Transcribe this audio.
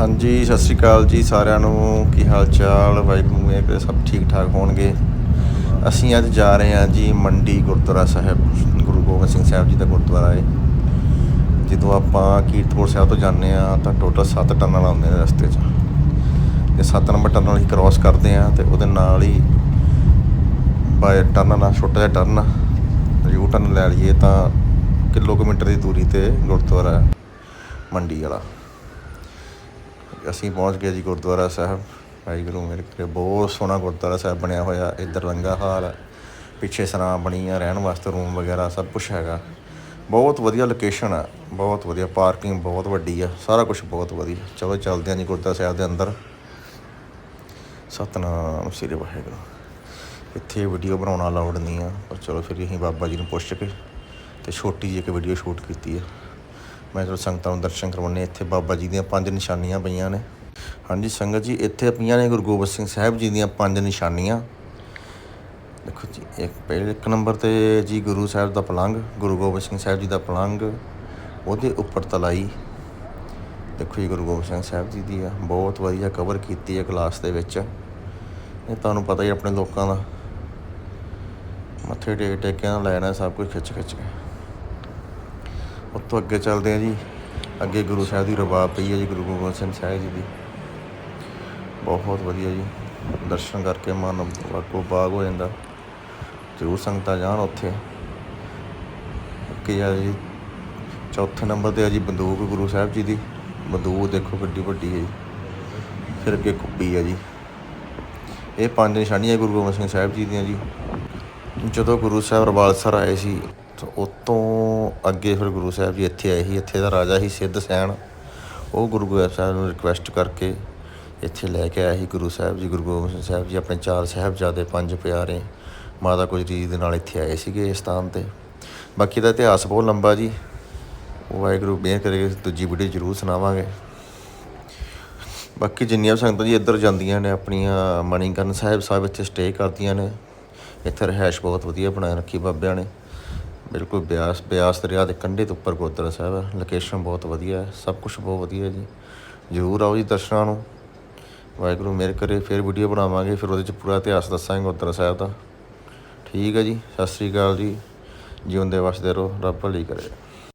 ਹਾਂਜੀ, ਸਤਿ ਸ਼੍ਰੀ ਅਕਾਲ ਜੀ ਸਾਰਿਆਂ ਨੂੰ। ਕੀ ਹਾਲ ਚਾਲ? ਵਾਹਿਗੁਰੂ ਮੇਰੇ ਕਰੇ ਸਭ ਠੀਕ ਠਾਕ ਹੋਣਗੇ। ਅਸੀਂ ਅੱਜ ਜਾ ਰਹੇ ਹਾਂ ਜੀ ਮੰਡੀ ਗੁਰਦੁਆਰਾ ਸਾਹਿਬ, ਗੁਰੂ ਗੋਬਿੰਦ ਸਿੰਘ ਸਾਹਿਬ ਜੀ ਦਾ ਗੁਰਦੁਆਰਾ ਹੈ। ਜਦੋਂ ਆਪਾਂ ਕੀਰਤਪੁਰ ਸਾਹਿਬ ਤੋਂ ਜਾਂਦੇ ਆ ਤਾਂ ਟੋਟਲ 7 ਟਰਨਾਂ ਆਉਂਦੇ ਨੇ ਰਸਤੇ 'ਚ। ਤੇ 7 ਨੰਬਰ ਟਰਨਲ ਅਸੀਂ ਕ੍ਰਾਸ ਕਰਦੇ ਆ ਤੇ ਉਹਦੇ ਨਾਲ ਹੀ ਬਾਏ ਟਰਨ ਨਾਲ ਛੋਟਾ ਜਿਹਾ ਟਰਨ ਯੂ ਟਰਨ ਲੈ ਲਈਏ ਤਾਂ ਕਿਲੋਮੀਟਰ ਦੀ ਦੂਰੀ ਤੇ ਗੁਰਦੁਆਰਾ ਮੰਡੀ ਵਾਲਾ। ਅਸੀਂ ਪਹੁੰਚ ਗਏ ਜੀ ਗੁਰਦੁਆਰਾ ਸਾਹਿਬ। ਵਾਹਿਗੁਰੂ ਮੇਰੇ ਕੋਲ ਬਹੁਤ ਸੋਹਣਾ ਗੁਰਦੁਆਰਾ ਸਾਹਿਬ ਬਣਿਆ ਹੋਇਆ, ਇੱਧਰ ਲੰਗਾ ਹਾਲ ਹੈ ਪਿੱਛੇ ਸਰਾਂ ਬਣੀ ਆ ਰਹਿਣ ਵਾਸਤੇ ਰੂਮ ਵਗੈਰਾ, ਸਭ ਕੁਝ ਹੈਗਾ। ਬਹੁਤ ਵਧੀਆ ਲੋਕੇਸ਼ਨ ਆ, ਬਹੁਤ ਵਧੀਆ ਪਾਰਕਿੰਗ ਬਹੁਤ ਵੱਡੀ ਆ, ਸਾਰਾ ਕੁਝ ਬਹੁਤ ਵਧੀਆ। ਚਲੋ ਚੱਲਦੇ ਹਾਂ ਜੀ ਗੁਰਦੁਆਰਾ ਸਾਹਿਬ ਦੇ ਅੰਦਰ। ਸਤਨਾਮ ਸ੍ਰੀ ਵਾਹਿਗੁਰੂ। ਇੱਥੇ ਵੀਡੀਓ ਬਣਾਉਣਾ ਅਲਾਉਡ ਨਹੀਂ ਆ, ਪਰ ਚਲੋ ਫਿਰ ਅਸੀਂ ਬਾਬਾ ਜੀ ਨੂੰ ਪੁੱਛ ਕੇ ਤੇ ਛੋਟੀ ਜਿਹੀ ਇੱਕ ਵੀਡੀਓ ਸ਼ੂਟ ਕੀਤੀ ਆ। ਮੈਂ ਚਲੋ ਸੰਗਤਾਂ ਨੂੰ ਦਰਸ਼ਨ ਕਰਵਾਉਣੇ ਇੱਥੇ ਬਾਬਾ ਜੀ ਦੀਆਂ ਪੰਜ ਨਿਸ਼ਾਨੀਆਂ ਪਈਆਂ ਨੇ। ਹਾਂਜੀ ਸੰਗਤ ਜੀ, ਇੱਥੇ ਪਈਆਂ ਨੇ ਗੁਰੂ ਗੋਬਿੰਦ ਸਿੰਘ ਸਾਹਿਬ ਜੀ ਦੀਆਂ ਪੰਜ ਨਿਸ਼ਾਨੀਆਂ। ਦੇਖੋ ਜੀ, ਇੱਕ ਪਹਿਲੇ ਇੱਕ ਨੰਬਰ ਤੇ ਜੀ ਗੁਰੂ ਸਾਹਿਬ ਦਾ ਪਲੰਗ ਗੁਰੂ ਗੋਬਿੰਦ ਸਿੰਘ ਸਾਹਿਬ ਜੀ ਦਾ ਪਲੰਗ ਉਹਦੇ ਉੱਪਰ ਤਲਾਈ। ਦੇਖੋ ਜੀ ਗੁਰੂ ਗੋਬਿੰਦ ਸਿੰਘ ਸਾਹਿਬ ਜੀ ਦੀ ਆ, ਬਹੁਤ ਵਧੀਆ ਕਵਰ ਕੀਤੀ ਹੈ ਕਲਾਸ ਦੇ ਵਿੱਚ। ਇਹ ਤੁਹਾਨੂੰ ਪਤਾ ਹੀ ਆਪਣੇ ਲੋਕਾਂ ਦਾ। ਮੱਥੇ ਟੇਕ ਟੇਕਿਆਂ ਨਾਲ ਲੈਣਾ ਸਭ ਕੁਝ ਖਿੱਚ ਖਿੱਚ ਕੇ। ਉੱਤੋਂ ਅੱਗੇ ਚੱਲਦੇ ਆ ਜੀ। ਅੱਗੇ ਗੁਰੂ ਸਾਹਿਬ ਦੀ ਰਬਾਬ ਪਈ ਹੈ ਜੀ, ਗੁਰੂ ਗੋਬਿੰਦ ਸਿੰਘ ਸਾਹਿਬ ਜੀ ਦੀ। ਬਹੁਤ ਵਧੀਆ ਜੀ। ਦਰਸ਼ਨ ਕਰਕੇ ਮਨ ਵਾਕੋ ਬਾਗ ਹੋ ਜਾਂਦਾ। ਜ਼ਰੂਰ ਸੰਗਤਾਂ ਜਾਣ ਉੱਥੇ। ਅੱਗੇ ਆ ਜੀ। ਚੌਥੇ ਨੰਬਰ ਤੇ ਆ ਜੀ ਬੰਦੂਕ ਗੁਰੂ ਸਾਹਿਬ ਜੀ ਦੀ। ਬੰਦੂਕ ਦੇਖੋ ਕਿੱਡੀ ਵੱਡੀ ਹੈ ਜੀ। ਫਿਰ ਅੱਗੇ ਕੁੱਪੀ ਹੈ ਜੀ। ਇਹ ਪੰਜ ਨਿਸ਼ਾਨੀਆਂ ਗੁਰੂ ਗੋਬਿੰਦ ਸਿੰਘ ਸਾਹਿਬ ਜੀ ਦੀਆਂ ਜੀ। ਜਦੋਂ ਗੁਰੂ ਸਾਹਿਬ ਰਵਾਲਸਰ ਆਏ ਸੀ ਤੇ ਉਤੋਂ ਅੱਗੇ ਫਿਰ ਗੁਰੂ ਸਾਹਿਬ ਜੀ ਇੱਥੇ ਆਏ ਸੀ, ਇੱਥੇ ਦਾ ਰਾਜਾ ਹੀ ਸਿੱਧ ਸੈਣ ਉਹ ਗੁਰੂ ਗੋਬਿੰਦ ਸਾਹਿਬ ਨੂੰ ਰਿਕੁਐਸਟ ਕਰਕੇ ਇੱਥੇ ਲੈ ਕੇ ਆਏ ਸੀ ਗੁਰੂ ਸਾਹਿਬ ਜੀ। ਗੁਰੂ ਗੋਬਿੰਦ ਸਾਹਿਬ ਜੀ ਆਪਣੇ ਚਾਰ ਸਾਹਿਬਜ਼ਾਦੇ, ਪੰਜ ਪਿਆਰੇ ਮਾਤਾ ਗੁਜਰੀ ਦੇ ਨਾਲ ਇੱਥੇ ਆਏ ਸੀਗੇ ਇਸ ਸਥਾਨ ਤੇ। ਬਾਕੀ ਦਾ ਇਤਿਹਾਸ ਬਹੁਤ ਲੰਬਾ ਜੀ। ਉਹ ਵਾਹਿਗੁਰੂ ਬੇਨ ਕਰੇ, ਦੂਜੀ ਵੀਡੀਓ ਜ਼ਰੂਰ ਸੁਣਾਵਾਂਗੇ। ਬਾਕੀ ਜਿੰਨੀਆਂ ਵੀ ਸੰਗਤਾਂ ਜੀ ਇੱਧਰ ਜਾਂਦੀਆਂ ਨੇ, ਆਪਣੀਆਂ ਮਣੀਕਰਨ ਸਾਹਿਬ ਸਾਹਿਬ ਇੱਥੇ ਸਟੇ ਕਰਦੀਆਂ ਨੇ। ਇੱਥੇ ਰਹਿائش ਬਹੁਤ ਵਧੀਆ ਬਣਾ ਰੱਖੀ ਬਾਬਿਆਂ ਨੇ। ਬਿਲਕੁਲ ਬਿਆਸ ਬਿਆਸ ਦਰਿਆ ਦੇ ਕੰਢੇ ਤੋਂ ਉੱਪਰ ਗੁਰਦੁਆਰਾ ਸਾਹਿਬ ਹੈ। ਲੋਕੇਸ਼ਨ ਬਹੁਤ ਵਧੀਆ ਹੈ। ਸਭ ਕੁਝ ਬਹੁਤ ਵਧੀਆ ਹੈ ਜੀ। ਜ਼ਰੂਰ ਆਓ ਜੀ ਦਰਸ਼ਨਾਂ ਨੂੰ। ਵਾਹਿਗੁਰੂ ਮਿਹਰ ਕਰੇ। ਫਿਰ ਵੀਡੀਓ ਬਣਾਵਾਂਗੇ। ਫਿਰ ਉਹਦੇ ਚ ਪੂਰਾ ਇਤਿਹਾਸ ਦੱਸਾਂਗੇ ਗੁਰਦੁਆਰਾ ਸਾਹਿਬ ਦਾ। ਠੀਕ ਹੈ ਜੀ। ਸਤਿ ਸ੍ਰੀ ਅਕਾਲ ਜੀ। ਜਿਉਂਦੇ ਵਸਦੇ ਰਹੋ। ਰੱਬ ਭਲੀ ਕਰੇ।